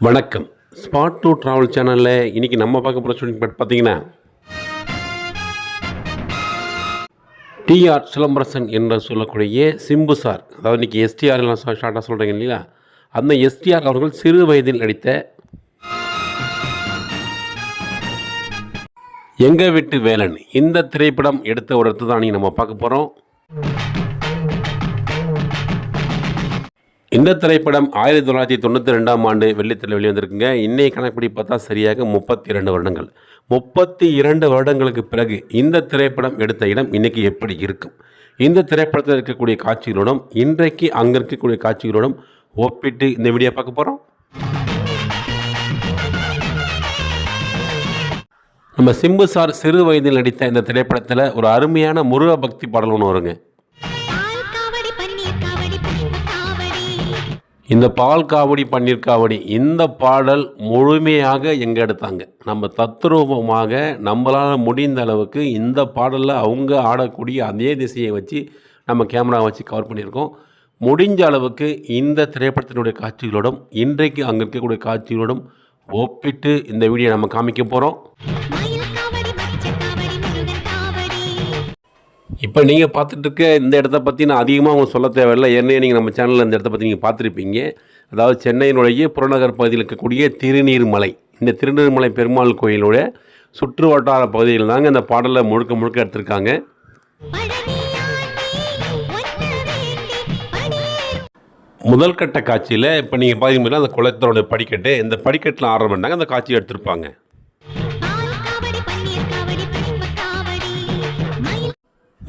வணக்கம். Spot to travel சேனலில் இன்றைக்கி நம்ம பார்க்க போகிற ஷூட்டிங் பட் பார்த்தீங்கன்னா டிஆர் சிலம்பரசன் என்று சொல்லக்கூடிய சிம்பு சார் அதாவது இன்றைக்கி எஸ்டிஆர் எல்லாம் ஷார்ட்டாக சொல்கிறீங்க இல்லையா அந்த எஸ்டிஆர் அவர்கள் சிறு வயதில் நடித்த எங்கள் வீட்டு வேலன். இந்த திரைப்படம் எடுத்த ஒரு இடத்து தான் நம்ம பார்க்க போகிறோம் இந்த திரைப்படம் ஆயிரத்தி தொள்ளாயிரத்தி தொண்ணூற்றி ரெண்டாம் ஆண்டு வெள்ளித்திரையில் வெளிவந்திருக்குங்க. இன்னைய கணக்குப்படி பார்த்தா சரியாக முப்பத்தி இரண்டு வருடங்கள். முப்பத்தி இரண்டு வருடங்களுக்கு பிறகு இந்த திரைப்படம் எடுத்த இடம் இன்றைக்கி எப்படி இருக்கும்? இந்த திரைப்படத்தில் இருக்கக்கூடிய காட்சிகளோடும் இன்றைக்கு அங்கே இருக்கக்கூடிய காட்சிகளோடும் ஒப்பிட்டு இந்த வீடியோ பார்க்க போகிறோம் நம்ம சிம்பு சார் சிறு வயதில் நடித்த இந்த திரைப்படத்தில் ஒரு அருமையான முருக பக்தி பாடல் ஒன்று வருங்க. இந்த பால் காவடி பன்னீர் காவடி இந்த பாடல் முழுமையாக எங்கே எடுத்தாங்க? நம்ம தத்ரூபமாக நம்மளால் முடிந்த அளவுக்கு இந்த பாடலில் அவங்க ஆடக்கூடிய அதே திசையை வச்சு நம்ம கேமரா வச்சு கவர் பண்ணியிருக்கோம். முடிஞ்ச அளவுக்கு இந்த திரைப்படத்தினுடைய காட்சிகளோடும் இன்றைக்கு அங்கே இருக்கக்கூடிய காட்சிகளோடும் ஒப்பிட்டு இந்த வீடியோ நம்ம காமிக்க போகிறோம் இப்போ நீங்கள் பார்த்துட்டு இருக்க இந்த இடத்த பற்றி நான் அதிகமாக அவங்க சொல்ல தேவையில்லை. ஏற்கனவே நீங்கள் நம்ம சேனலில் இந்த இடத்த பற்றி நீங்கள் பார்த்துருப்பீங்க. அதாவது சென்னையினுடைய புறநகர் பகுதியில் இருக்கக்கூடிய திருநீர்மலை இந்த திருநீர்மலை பெருமாள் கோயிலுடைய சுற்று வட்டார பகுதியில் தாங்க இந்த பாடலை முழுக்க முழுக்க எடுத்திருக்காங்க. முதல் கட்ட காட்சியில் இப்போ நீங்கள் பார்த்தீங்கன்னா அந்த குளத்தோட படிக்கட்டு இந்த படிக்கட்டில் ஆடுற பண்ணாங்க அந்த காட்சி எடுத்திருப்பாங்க.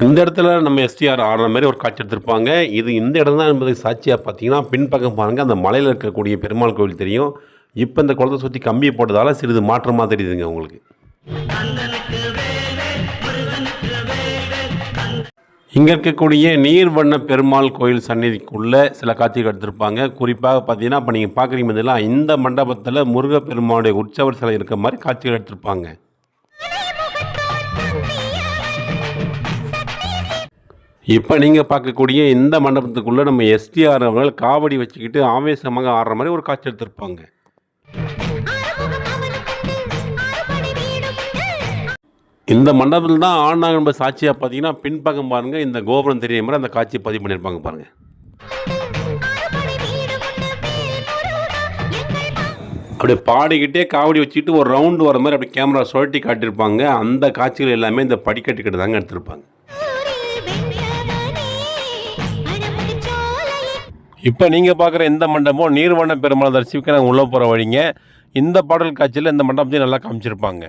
இந்த இடத்துல நம்ம எஸ்டிஆர் ஆடுற மாதிரி ஒரு காட்சி எடுத்திருப்பாங்க. இது இந்த இடம் தான் என்பதை சாட்சியாக பார்த்தீங்கன்னா பின்பக்கம் பாருங்கள் அந்த மலையில் இருக்கக்கூடிய பெருமாள் கோவில் தெரியும். இப்போ இந்த குளத்தை சுற்றி கம்பியை போட்டதால் சிறிது மாற்றமாக தெரியுதுங்க உங்களுக்கு. இங்கே இருக்கக்கூடிய நீர்வண்ண பெருமாள் கோயில் சந்நிதிக்குள்ளே சில காட்சிகள் எடுத்திருப்பாங்க. குறிப்பாக பார்த்தீங்கன்னா இப்போ நீங்கள் பார்க்குறீங்க பார்த்தீங்கன்னா இந்த மண்டபத்தில் முருகப்பெருமானுடைய உற்சவர் சிலை இருக்க மாதிரி காட்சிகள் எடுத்திருப்பாங்க. இப்போ நீங்கள் பார்க்கக்கூடிய இந்த மண்டபத்துக்குள்ளே நம்ம எஸ்டிஆர் அவர்கள் காவடி வச்சுக்கிட்டு ஆவேசமாக ஆடுற மாதிரி ஒரு காட்சி எடுத்திருப்பாங்க. இந்த மண்டபத்தில் தான் ஆடினாங்க நம்ம சாட்சியாக பார்த்தீங்கன்னா பின்பக்கம் பாருங்கள் இந்த கோபுரம் தெரிய மாதிரி அந்த காட்சியை பதிவு பண்ணியிருப்பாங்க பாருங்கள் அப்படியே பாடிக்கிட்டே காவடி வச்சுக்கிட்டு ஒரு ரவுண்டு வர மாதிரி அப்படியே கேமரா சுழட்டி காட்டியிருப்பாங்க. அந்த காட்சிகள் எல்லாமே இந்த படிக்கட்டுக்கிட்ட தாங்க எடுத்திருப்பாங்க. இப்போ நீங்கள் பார்க்குற இந்த மண்டபம் நீர்வண்ண பெருமாள் தரிசிக்க நாங்கள் உள்ளே போகிற வழிங்க இந்த பாடல் காட்சியில் இந்த மண்டபத்தையும் நல்லா காமிச்சிருப்பாங்க.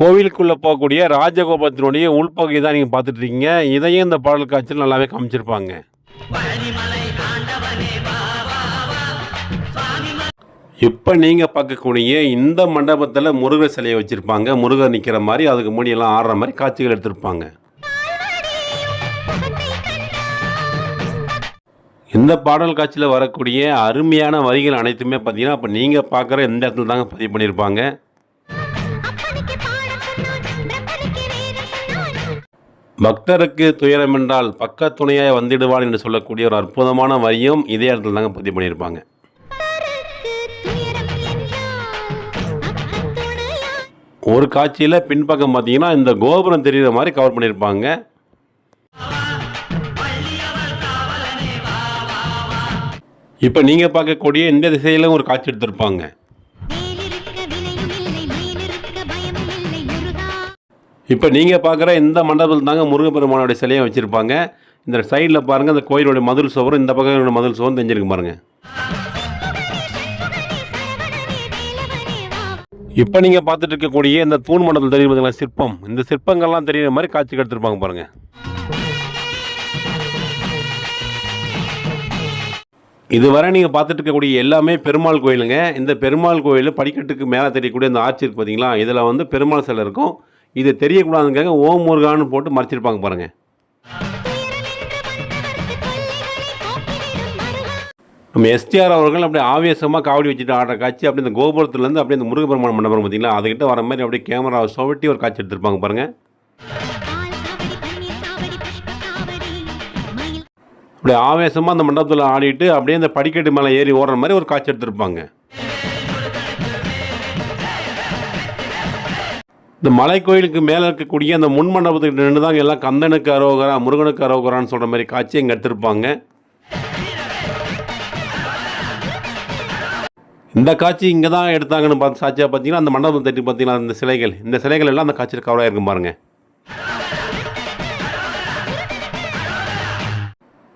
கோவிலுக்குள்ளே போகக்கூடிய ராஜகோபுரத்தினுடைய உள்பகுதி தான் நீங்கள் பார்த்துட்டு இருக்கீங்க இதையும் இந்த பாடல் காட்சியில் நல்லாவே காமிச்சிருப்பாங்க. இப்போ நீங்கள் பார்க்கக்கூடிய இந்த மண்டபத்தில் முருகர் சிலையை வச்சுருப்பாங்க. முருகர் நிற்கிற மாதிரி அதுக்கு முன்னாடியெல்லாம் ஆடுற மாதிரி காட்சிகள் எடுத்திருப்பாங்க. இந்த பாடல் காட்சியில் வரக்கூடிய அருமையான வரிகள் அனைத்துமே பார்த்தீங்கன்னா இப்போ நீங்கள் பார்க்குற இந்த இடத்துல தாங்க பதிவு பண்ணியிருப்பாங்க. பக்தருக்கு துயரம் என்றால் பக்க துணையாய் வந்திடுவான் என்று சொல்லக்கூடிய ஒரு அற்புதமான வரியும் இதே இடத்துல தாங்க பதிவு பண்ணியிருப்பாங்க. ஒரு காட்சியில் பின்பக்கம் பார்த்தீங்கன்னா இந்த கோபுரம் தெரிகிற மாதிரி கவர் பண்ணியிருப்பாங்க. இப்போ நீங்கள் பார்க்கக்கூடிய இந்த திசையிலும் ஒரு காட்சி எடுத்திருப்பாங்க. இப்போ நீங்கள் பார்க்குற இந்த மண்டபத்தில் தாங்க முருகப்பெருமானுடைய சிலையை வச்சுருப்பாங்க. இந்த சைடில் பாருங்கள் இந்த கோயிலுடைய மதில் சுவரும் இந்த பக்கம் மதில் சுவரும் தெரிஞ்சிருக்கு பாருங்கள் இப்போ நீங்கள் பார்த்துட்டு இருக்கக்கூடிய இந்த தூண் மண்டபத்தில் தெரியும் பார்த்தீங்களா சிற்பம். இந்த சிற்பங்கள்லாம் தெரியுற மாதிரி காட்சி எடுத்துருப்பாங்க பாருங்கள் இதுவரை நீங்கள் பார்த்துட்டு இருக்கக்கூடிய எல்லாமே பெருமாள் கோயிலுங்க. இந்த பெருமாள் கோயில் படிக்கட்டுக்கு மேலே தெரியக்கூடிய இந்த ஆட்சி இருக்கு பார்த்தீங்களா இதில் வந்து பெருமாள் சிலை இருக்கும். இது தெரியக்கூடாதுங்காக ஓம் முருகான்னு போட்டு மறைச்சிருப்பாங்க பாருங்கள் நம்ம எஸ்டிஆர் அவர்கள் அப்படியே ஆவேசமாக காவடி வச்சுட்டு ஆடுற காட்சி அப்படி இந்த கோபுரத்துலேருந்து அப்படியே இந்த முருகப்பெருமான் மண்டபம் பார்த்தீங்களா அதுக்கிட்ட வர மாதிரி அப்படியே கேமராவை சோவட்டி ஒரு காட்சி எடுத்திருப்பாங்க பாருங்கள் இப்படி ஆவேசமாக அந்த மண்டபத்தில் ஆடிட்டு அப்படியே அந்த படிக்கட்டு மேலே ஏறி ஓடுற மாதிரி ஒரு காட்சி எடுத்திருப்பாங்க. இந்த மலை கோயிலுக்கு மேலே இருக்கக்கூடிய அந்த முன் மண்டபத்துக்கு நின்று தான் எல்லாம் கந்தனுக்கு அரோகரா முருகனுக்கு அரோகரான்னு சொல்கிற மாதிரி காட்சி இங்கே எடுத்திருப்பாங்க. இந்த காட்சி இங்கே தான் எடுத்தாங்கன்னு பார்த்து சாட்சியாக பார்த்தீங்கன்னா அந்த மண்டபம் தட்டி பார்த்தீங்கன்னா அந்த சிலைகள் இந்த சிலைகள் எல்லாம் அந்த காட்சியில் கவராக இருக்கும் பாருங்கள்